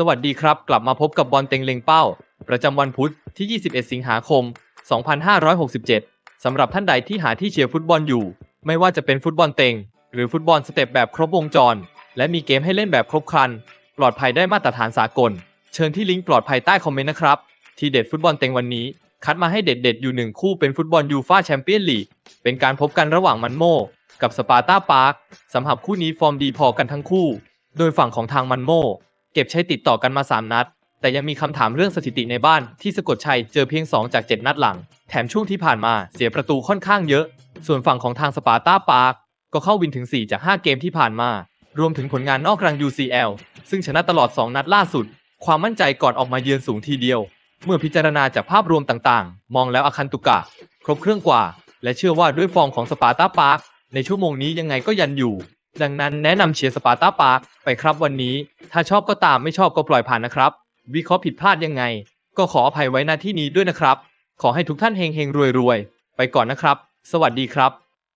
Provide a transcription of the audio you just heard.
สวัสดีครับ กลับมาพบกับบอลเต็งเล็งเป้า ประจำวันพุธที่ 21 สิงหาคม 2567 สำหรับท่านใดที่หาที่เชียร์ฟุตบอลอยู่ ไม่ว่าจะเป็นฟุตบอลเต็ง หรือฟุตบอลสเต็ปแบบครบวงจร และมีเกมให้เล่นแบบครบครัน ปลอดภัยได้มาตรฐานสากล เชิญที่ลิงก์ปลอดภัยใต้คอมเมนต์นะครับ ทีเด็ดฟุตบอลเต็งวันนี้ คัดมาให้เด็ดๆอยู่หนึ่งคู่เป็นฟุตบอลยูฟาแชมเปี้ยนลีกเป็นการพบกันระหว่างมันโมกับสปาร์ตาปาร์คสำหรับคู่นี้ฟอร์มดีพอกันทั้งคู่ โดยฝั่งของทางมันโม ก็บใช้ติดต่อกันมา 3 นัด แต่ยังมีคำถามเรื่องสถิติในบ้านที่สะกดชัยเจอเพียง 2 จาก 7 นัดหลัง แถมช่วงที่ผ่านมาเสียประตูค่อนข้างเยอะ ส่วนฝั่งของทางสปาร์ตาปาร์คก็เข้าวินถึง 4 จาก 5 เกมที่ผ่านมา รวมถึงผลงานนอกรัง UCL ซึ่งชนะตลอด 2 นัดล่าสุด ความมั่นใจก่อนออกมาเยือนสูงทีเดียว เมื่อพิจารณาจากภาพรวมต่างๆ มองแล้วอาคันตุกะ ครบเครื่องกว่า และเชื่อว่าด้วยฟอร์มของสปาร์ตาปาร์คในชั่วโมงนี้ยังไงก็ยันอยู่ ดังนั้นแนะนำเชียร์สปาร์ตาปาร์คไปครับวันนี้ ถ้าชอบก็ตามไม่ชอบก็ปล่อยผ่านนะครับ วิเคราะห์ผิดพลาดยังไง ก็ขออภัยไว้หน้าที่นี้ด้วยนะครับ ขอให้ทุกท่านเฮงเฮงรวยรวยไปก่อนนะครับ สวัสดีครับ